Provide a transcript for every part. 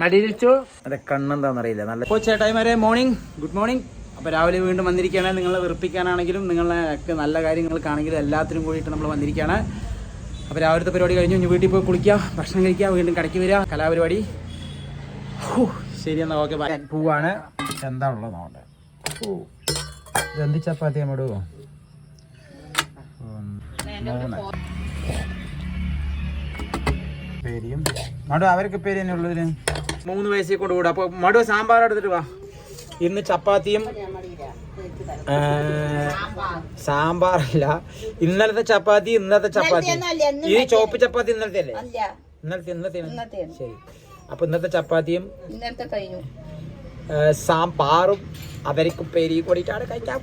മടിയിലിച്ചു അതെ കണ്ണെന്താണെന്നറിയില്ല നല്ല ഇപ്പോൾ ചേട്ടായിമാരെ മോർണിംഗ് ഗുഡ് മോർണിംഗ് അപ്പോൾ രാവിലെ വീണ്ടും വന്നിരിക്കുകയാണ്. നിങ്ങളെ വെറുപ്പിക്കാനാണെങ്കിലും നിങ്ങളെ ഒക്കെ നല്ല കാര്യങ്ങൾക്കാണെങ്കിലും എല്ലാത്തിനും കൂടിയിട്ട് നമ്മൾ വന്നിരിക്കുകയാണ്. അപ്പോൾ രാവിലത്തെ പരിപാടി കഴിഞ്ഞു. ഇനി വീട്ടിൽ പോയി കുളിക്കുക ഭക്ഷണം കഴിക്കുക വീണ്ടും കടയ്ക്ക് വരിക. കലാപരിപാടി. ശരി എന്നാൽ ഓക്കെ പൂവാണ്. എന്താ ഉള്ളത് ഓ എന്ത് ചപ്പാത്തി നമ്മുടെ മൂന്ന്. പേരിയും. മടു അവർക്ക് പേര് തന്നെ ഉള്ളതിന് മൂന്ന് വയസ്സിൽ കൊണ്ട് വിടും അപ്പോൾ മടു സാമ്പാർ എടുത്തിട്ട് വാ. ഇന്ന് ചപ്പാത്തിയും സാമ്പാറല്ല. ഇന്നലത്തെ ചപ്പാത്തി ഇന്നത്തെ ചപ്പാത്തി. ഈ ചോപ്പ് ചപ്പാത്തി ഇന്നലത്തെ അല്ലേ? ഇന്നലത്തെ ഇന്നത്തെ. ശരി. അപ്പൊ ഇന്നത്തെ ചപ്പാത്തിയും സാമ്പാറും അവർക്ക് പേരി കൂടിയിട്ടാണ് കഴിക്കാൻ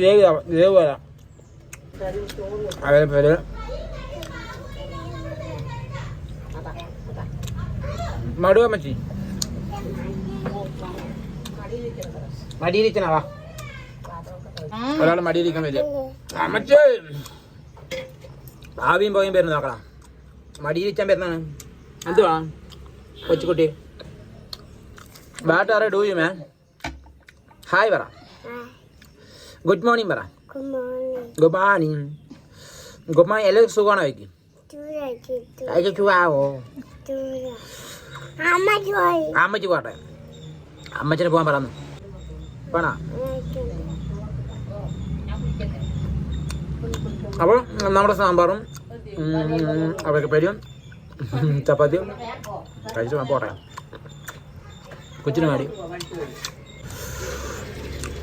ഗ്രേവി ഗ്രേവി വരാം. പേര്? മടുവ മച്ചി മടിയിലിരിക്കണ വാ. ഒരാൾ മടിയിരിക്കാൻ വരിക. അമ്മച്ചേ. ആവിയും പോയും വരുന്ന നോക്കണം. മടിയിരിക്കാൻ വരുന്നതാണ്. എന്തുവാ? കൊച്ചുകുട്ടി. What are do you man hi പറ. ഗുഡ് മോർണിംഗ് പറ ഗുഡ് മോർണിംഗ് ഗുഡ് മോർണിംഗ് എല്ലാവർക്കും സുഖമാണോ വയ്ക്കും അയച്ചു ചുവാവോ അമ്മച്ചി പോട്ടെ അമ്മച്ചിനെ പോകാൻ പറഞ്ഞു വേണോ അപ്പോൾ നമ്മുടെ സാമ്പാറും അവർക്ക് പേരും ചപ്പാത്തിയും കഴിച്ചു പോകാൻ പോട്ടെ കൊച്ചിന് വേണ്ടി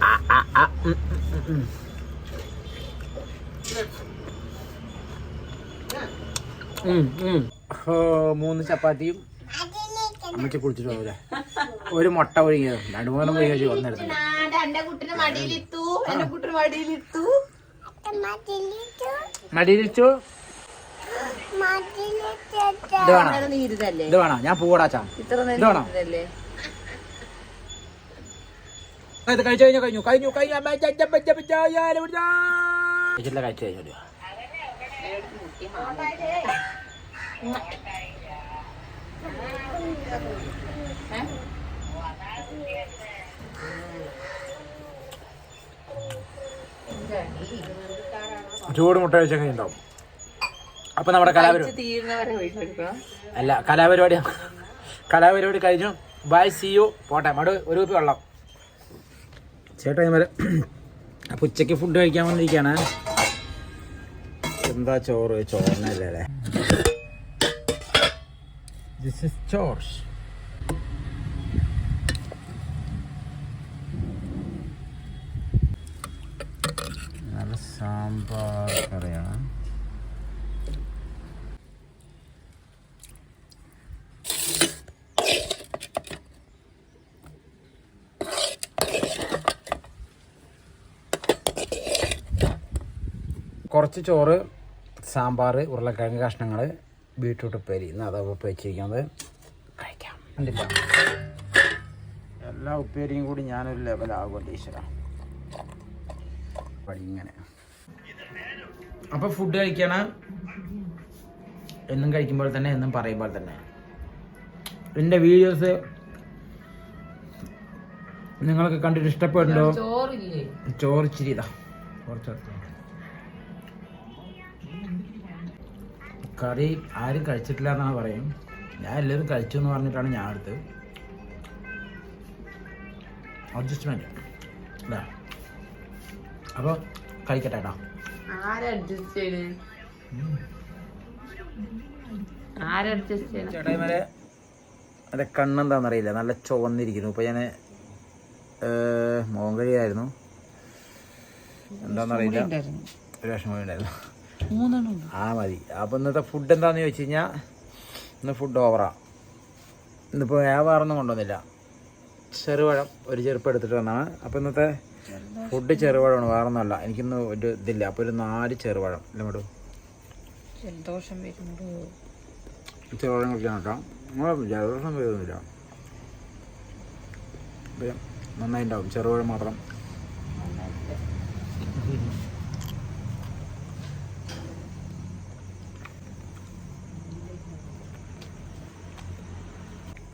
ആ, ആ, ആ, മൂന്ന് ചപ്പാത്തിയും അമ്മയ്ക്ക് കുളിച്ചിട്ട് പോകൂലേ ഒരു മുട്ട ഒഴുകിയത് രണ്ടു മൂന്നെണ്ണം ഒഴുകി വന്നിരുന്നു മടിയിലിച്ചു ഇത് വേണോ? ഇത് വേണം? ഞാൻ പൂവടാച്ചാ ഇത്ര ഇത് വേണോ? ഇത് കഴിച്ചു കഴിഞ്ഞു കഴിഞ്ഞു. കഴിഞ്ഞു കഴിഞ്ഞു. കഴിച്ചില്ല കഴിച്ചു? കഴിഞ്ഞു ചൂട് മുട്ട കഴിച്ചൊക്കെ ഉണ്ടാവും. അപ്പൊ നമ്മുടെ കലാപരിപാടി അല്ല കലാപരിപാടി കലാപരിപാടി കഴിഞ്ഞു. ബൈ സി യു പോട്ടെ. മടു ഒരു കുപ്പി വെള്ളം. ചേട്ടാ ഞാൻ വരാം അപ്പൊ ഉച്ചയ്ക്ക് ഫുഡ് കഴിക്കാൻ വന്നിരിക്കുകയാണ് എന്താ ചോറ്? ചോറിനല്ലേ അല്ലേ? ദിസ് ഇസ് ചോർസ് നല്ല സാമ്പാർ കറിയാണ്. കുറച്ച് ചോറ് സാമ്പാർ ഉരുളക്കിഴങ്ങ് കഷ്ണങ്ങൾ ബീട്രൂട്ട് ഉപ്പേരി. ഇന്ന് അതാ ഉപ്പ് വെച്ചിരിക്കുന്നത്. കഴിക്കാം. കണ്ടില്ല എല്ലാ ഉപ്പേരിയും കൂടി ഞാനൊരു ലെവലാകും പടി ഇങ്ങനെ. അപ്പോൾ ഫുഡ് കഴിക്കണ എന്നും കഴിക്കുമ്പോൾ തന്നെ എന്നും പറയുമ്പോൾ തന്നെ. എന്റെ വീഡിയോസ് നിങ്ങൾക്ക് കണ്ടിട്ട് ഇഷ്ടപ്പെടുന്നുണ്ടോ ചോറ് ഇച്ചിരി ഇതാ. കുറച്ചെടുത്തു കറി ആരും കഴിച്ചിട്ടില്ല എന്നാണ് പറയും ഞാൻ എല്ലാവരും കഴിച്ചു എന്ന് പറഞ്ഞിട്ടാണ് ഞാൻ എടുത്തത്. അഡ്ജസ്റ്റ്മെന്റ് അല്ലേ അപ്പോൾ കഴിക്കട്ടെ കേട്ടോ. ചേട്ടായിമാരെ എന്റെ കണ്ണെന്താണെന്നറിയില്ല നല്ല ചുവന്നിരിക്കുന്നു. ഇപ്പോൾ ഞാൻ മോങ്കഴിയായിരുന്നു എന്താണെന്നറിയില്ല ഒരു വിഷമം ഉണ്ടായിരുന്നു ആ മതി. അപ്പോൾ ഇന്നത്തെ ഫുഡ് എന്താണെന്ന് ചോദിച്ചു കഴിഞ്ഞാൽ ഇന്ന് ഫുഡ് ഓവറാ ഇന്നിപ്പോൾ വേറൊന്നും കൊണ്ടുവന്നില്ല. ചെറുപഴം ഒരു ചെറുപ്പം എടുത്തിട്ട് വന്നാണ്. അപ്പോൾ ഇന്നത്തെ ഫുഡ് ചെറുപഴമാണ് വേറൊന്നുമല്ല. എനിക്കിന്ന് ഒരു ഇതില്ല. അപ്പോൾ ഒരു നാല് ചെറുപഴം. ഇല്ല മേഡം ജലദോഷം വരുന്നുണ്ടോ. ചെറുപഴം കുടിക്കാൻ കേട്ടോ ജലദോഷം വരുന്നില്ല. ഇത് നന്നായിട്ടുണ്ടാവും ചെറുപഴം മാത്രം.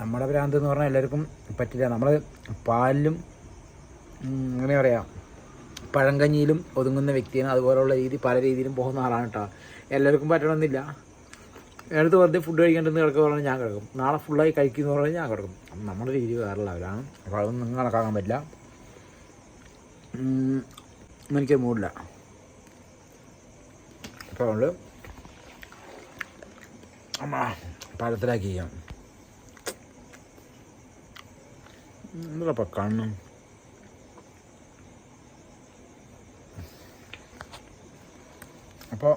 നമ്മുടെ ഭ്രാന്ത് എന്ന് പറഞ്ഞാൽ എല്ലാവർക്കും പറ്റില്ല. നമ്മൾ പാലിലും അങ്ങനെ പറയാം പഴങ്കഞ്ഞിയിലും ഒതുങ്ങുന്ന വ്യക്തിയാണ്. അതുപോലെയുള്ള രീതി പല രീതിയിലും പോകുന്ന ആളാണ് കേട്ടോ എല്ലാവർക്കും പറ്റണമെന്നില്ല. എടുത്ത് വെറുതെ ഫുഡ് കഴിക്കേണ്ടെന്ന് കിടക്കുക പറഞ്ഞാൽ ഞാൻ കിടക്കും. നാളെ ഫുള്ളായി കഴിക്കുന്നു പറഞ്ഞാൽ ഞാൻ കിടക്കും. നമ്മുടെ രീതി വേറെ ലെവലാണ് അപ്പോൾ അതൊന്നും നിങ്ങൾ കണക്കാക്കാൻ പറ്റില്ല. എനിക്ക് മൂടില്ല. അപ്പോൾ അമ്മ പഴത്തിലാക്കി ചെയ്യാം എന്താ കണ്ണും? അപ്പോൾ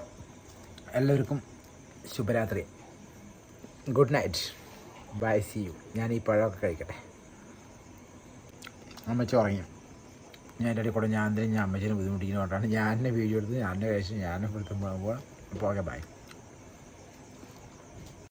എല്ലാവർക്കും ശുഭരാത്രി. Good night bye see you ഞാൻ ഈ പഴമൊക്കെ കഴിക്കട്ടെ. അമ്മച്ചി ഉറങ്ങി. ഞാൻ എന്റെ ഇടയിൽ കൂടെ ഞാൻ തന്നെ ഞാൻ അമ്മച്ചിനെ ബുദ്ധിമുട്ടിക്കുന്നതുകൊണ്ടാണ് ഞാൻ എന്നെ വീഡിയോ എടുത്ത് ഞാൻ എന്നെ കഴിച്ച് ഞാൻ എടുത്തുമ്പോൾ അപ്പോൾ ഓക്കെ ബൈ